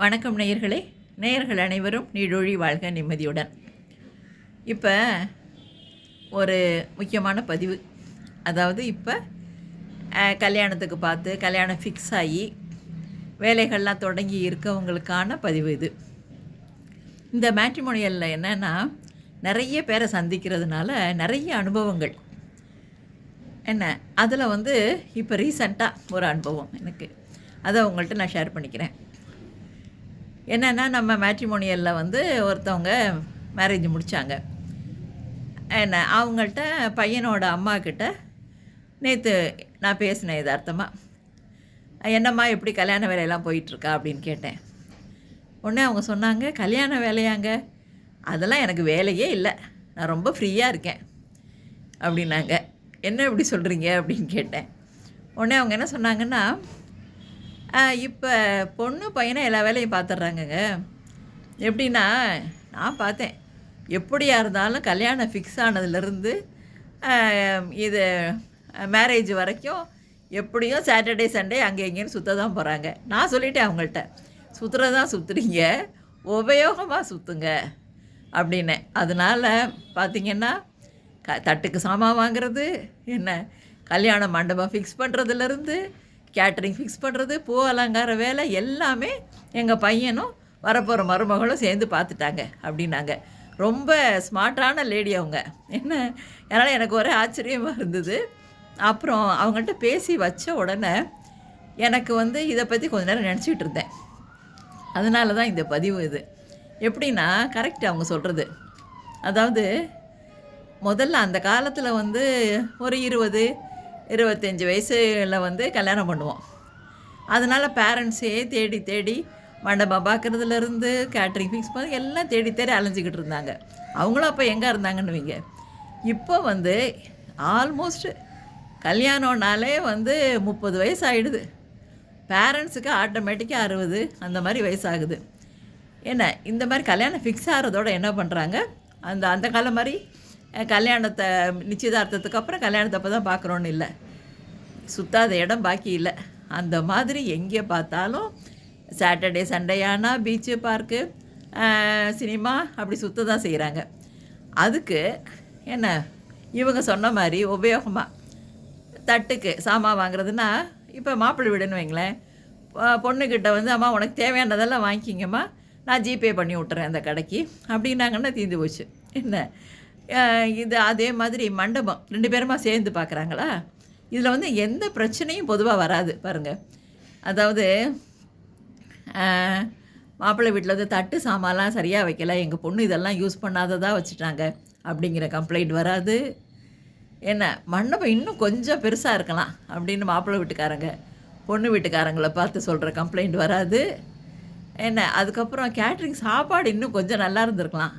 வணக்கம் நேயர்களே. நேயர்கள் அனைவரும் நீடொழி வாழ்க நிம்மதியுடன். இப்போ ஒரு முக்கியமான பதிவு. அதாவது இப்போ கல்யாணத்துக்கு பார்த்து கல்யாணம் ஃபிக்ஸ் ஆகி வேலைகள்லாம் தொடங்கி இருக்கவங்களுக்கான பதிவு இது. இந்த மேட்ரிமோனியலில் என்னென்னா நிறைய பேரை சந்திக்கிறதுனால நிறைய அனுபவங்கள். என்ன? அதில் வந்து இப்போ ரீசண்டாக ஒரு அனுபவம் எனக்கு. அதை உங்கள்கிட்ட நான் ஷேர் பண்ணிக்கிறேன். என்னென்னா நம்ம மேட்ரிமோனியலில் வந்து ஒருத்தவங்க மேரேஜ் முடித்தாங்க என்ன அவங்கள்ட்ட பையனோட அம்மா கிட்ட நேற்று நான் பேசினேன் யதார்த்தமாக என்னம்மா எப்படி கல்யாண வேலையெல்லாம் போயிட்டுருக்கா? அப்படின்னு கேட்டேன். உடனே அவங்க சொன்னாங்க கல்யாண வேலையாங்க. அதெல்லாம் எனக்கு வேலையே இல்லை. நான் ரொம்ப ஃப்ரீயாக இருக்கேன். அப்படின்னாங்க. என்ன இப்படி சொல்கிறீங்க அப்படின்னு கேட்டேன். உடனே அவங்க என்ன சொன்னாங்கன்னா இப்போ பொண்ணு பையனை எல்லா வேலையும் பார்த்துட்றாங்கங்க எப்படின்னா நான் பார்த்தேன். எப்படியா இருந்தாலும் கல்யாணம் ஃபிக்ஸ் ஆனதுலேருந்து இது மேரேஜ் வரைக்கும் எப்படியும் சாட்டர்டே சண்டே அங்கே எங்கேன்னு சுற்ற தான் போகிறாங்க நான் சொல்லிட்டேன் அவங்கள்ட்ட சுற்றுறது தான் சுற்றுறீங்க உபயோகமாக சுற்றுங்க அப்படின்னு அதனால் பார்த்தீங்கன்னா க தட்டுக்கு சாமான் வாங்குறது என்ன கல்யாண மண்டபம் ஃபிக்ஸ் பண்ணுறதுலேருந்து கேட்டரிங் ஃபிக்ஸ் பண்ணுறது பூ அலங்கார வேலை எல்லாமே எங்கள் பையனும் வரப்போகிற மருமகளும் சேர்ந்து பார்த்துட்டாங்க அப்படின்னாங்க. ரொம்ப ஸ்மார்ட்டான லேடி அவங்க. என்ன? அதனால் எனக்கு ஒரே ஆச்சரியமாக இருந்தது. அப்புறம் அவங்கள்ட்ட பேசி வச்ச உடனே எனக்கு வந்து இதை பற்றி கொஞ்ச நேரம் நினச்சிக்கிட்டு இருந்தேன். அதனால தான் இந்த பதிவு இது. எப்படின்னா கரெக்ட் அவங்க சொல்கிறது அதாவது முதல்ல அந்த காலத்தில் வந்து ஒரு இருபது இருபத்தஞ்சி வயசில் வந்து கல்யாணம் பண்ணுவோம். அதனால் பேரண்ட்ஸே தேடி தேடி மண்டபம் பார்க்குறதுலேருந்து கேட்ரிங் ஃபிக்ஸ் பண்ணி எல்லாம் தேடி தேடி அலைஞ்சிக்கிட்டு இருந்தாங்க. அவங்களும் அப்போ எங்கே இருந்தாங்கன்னு வைங்க இப்போ வந்து ஆல்மோஸ்ட் கல்யாணம்னாலே வந்து முப்பது வயசு ஆகிடுது பேரண்ட்ஸுக்கு ஆட்டோமேட்டிக்காக அறுபது அந்த மாதிரி வயசாகுது. என்ன இந்த மாதிரி கல்யாணம் ஃபிக்ஸ் ஆகிறதோட என்ன பண்ணுறாங்க அந்த அந்த காலம் மாதிரி கல்யாணத்தை நிச்சயதார்த்தத்துக்கு அப்புறம் கல்யாணத்தை அப்போ தான் பார்க்குறோன்னு இல்லை. சுத்தாத இடம் பாக்கி இல்லை. அந்த மாதிரி எங்கே பார்த்தாலும் சாட்டர்டே சண்டே ஆனால் பீச்சு பார்க்கு சினிமா அப்படி சுத்த தான் செய்கிறாங்க அதுக்கு என்ன இவங்க சொன்ன மாதிரி உபயோகமாக தட்டுக்கு சாமான் வாங்குறதுன்னா இப்போ மாப்பிள்ளை வீடுன்னு வைங்களேன் பொண்ணுக்கிட்ட வந்து அம்மா உனக்கு தேவையானதெல்லாம் வாங்கிக்கிங்கம்மா நான் ஜிபே பண்ணி விட்டுறேன் அந்த கடைக்கு அப்படின்னாங்கன்னா தீர்ந்து போச்சு. என்ன இது அதே மாதிரி மண்டபம். ரெண்டு பேருமா சேர்ந்து பார்க்குறாங்களா? இதில் வந்து எந்த பிரச்சனையும் பொதுவாக வராது பாருங்கள் அதாவது மாப்பிள்ளை வீட்டில் வந்து தட்டு சாமான்லாம் சரியாக வைக்கல எங்கள் பொண்ணு இதெல்லாம் யூஸ் பண்ணாததாக வச்சுட்டாங்க அப்படிங்கிற கம்ப்ளைண்ட் வராது. என்ன மண்டபம் இன்னும் கொஞ்சம் பெருசாக இருக்கலாம் அப்படின்னு மாப்பிள்ளை வீட்டுக்காரங்க பொண்ணு வீட்டுக்காரங்களை பார்த்து சொல்கிற கம்ப்ளைண்ட் வராது. என்ன அதுக்கப்புறம் கேட்ரிங் சாப்பாடு இன்னும் கொஞ்சம் நல்லா இருந்திருக்கலாம்.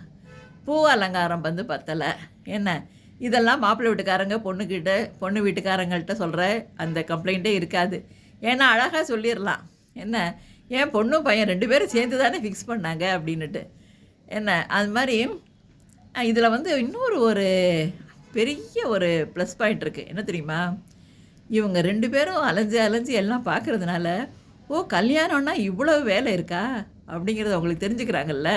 பூ அலங்காரம் வந்து பத்தலை. என்ன? இதெல்லாம் மாப்பிள்ளை வீட்டுக்காரங்க பொண்ணுக்கிட்ட பொண்ணு வீட்டுக்காரங்கள்ட்ட சொல்கிற அந்த கம்ப்ளைண்ட்டே இருக்காது. ஏன்னா அழகாக சொல்லிடலாம் என்ன? ஏன் பொண்ணும் பையன் ரெண்டு பேரும் சேர்ந்து தானே ஃபிக்ஸ் பண்ணாங்க அப்படின்னுட்டு. என்ன? அது மாதிரி இதில் வந்து இன்னொரு ஒரு பெரிய ஒரு ப்ளஸ் பாயிண்ட் இருக்குது என்ன தெரியுமா? இவங்க ரெண்டு பேரும் அலைஞ்சு அலைஞ்சு எல்லாம் பார்க்குறதுனால ஓ கல்யாணம்னா இவ்வளோ வேலை இருக்கா? அப்படிங்கிறத அவங்களுக்கு தெரிஞ்சுக்கிறாங்கல்ல.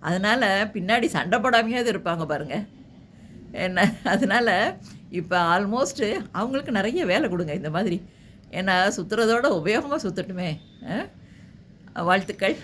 அதனால் பின்னாடி சண்டை போடாமையாவது இருப்பாங்க பாருங்கள் என்ன அதனால் இப்போ ஆல்மோஸ்ட்டு அவங்களுக்கு நிறைய வேலை கொடுங்க இந்த மாதிரி. ஏன்னா சுற்றுறதோட உபயோகமாக சுற்றட்டுமே வாழ்த்துக்கள்.